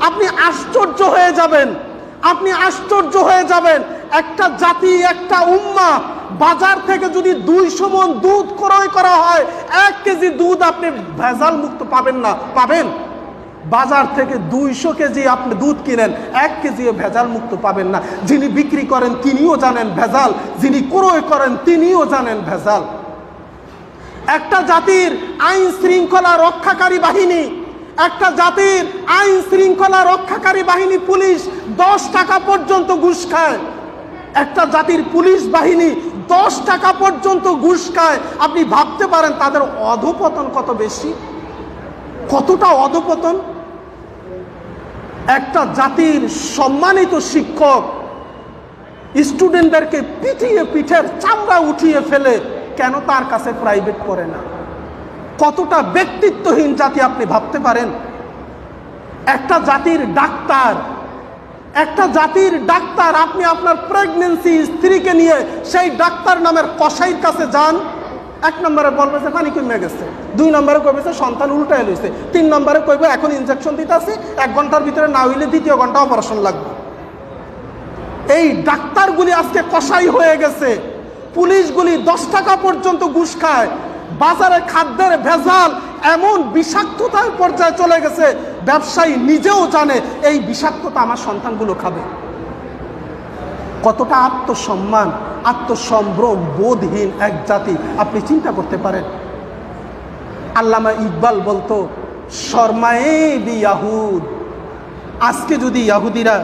আপনি আশ্চর্য হয়ে যাবেন। আপনি আশ্চর্য হয়ে যাবেন। একটা জাতি, একটা উম্মা বাজার থেকে যদি দুইশো মন দুধ ক্রয় করা হয়, এক কেজি দুধ আপনি ভেজাল মুক্ত পাবেন না। পাবেন? বাজার থেকে দুইশো কেজি আপনি দুধ কিনেন, এক কেজি ভেজাল মুক্ত পাবেন না। যিনি বিক্রি করেন, তিনিও জানেন ভেজাল। যিনি ক্রয় করেন, তিনিও জানেন ভেজাল। একটা জাতির আইন শৃঙ্খলা রক্ষাকারী বাহিনী একটা জাতির আইন শৃঙ্খলা রক্ষাকারী বাহিনী পুলিশ দশ টাকা পর্যন্ত ঘুষ খায়। একটা জাতির পুলিশ বাহিনী দশ টাকা পর্যন্ত ঘুষ খায়। আপনি ভাবতে পারেন তাদের অধপতন কত বেশি? কতটা অধপতন? একটা জাতির সম্মানিত শিক্ষক স্টুডেন্টদেরকে পিটিয়ে পিঠের চামড়া উঠিয়ে ফেলে, কেন তার কাছে প্রাইভেট করে না? কতটা ব্যক্তিত্বহীন জাতি আপনি ভাবতে পারেন? একটা জাতির ডাক্তার, একটা জাতির ডাক্তার আপনি আপনার প্রেগনেন্সি স্ত্রীকে নিয়ে সেই ডাক্তার নামের কসাইর কাছে যান। এক নম্বরে বলবে যে পানি কমে গেছে। দুই নম্বরে কইবে যে সন্তান উল্টায় লইছে। তিন নম্বরে কইবে এখন ইনজেকশন দিতে আসি এক ঘণ্টার ভিতরে না হইলে দ্বিতীয় ঘণ্টা অপারেশন লাগবে। এই ডাক্তারগুলি আজকে কষাই হয়ে গেছে। পুলিশগুলি দশ টাকা পর্যন্ত ঘুষ খায়। বাজারে খাদ্যের ভেজাল এমন বিষাক্ততার পর্যায়ে চলে গেছে, ব্যবসায়ী নিজেও জানে এই বিষাক্ততা আমার সন্তানগুলো খাবে। কতটা আত্মসম্মান, আত্মসম্ভ্রম বোধহীন এক জাতি, আপনি চিন্তা করতে পারেন। আল্লামা ইকবাল বলতো, শর্মায়ে বি ইয়াহুদ। আজকে যদি ইয়াহুদিরা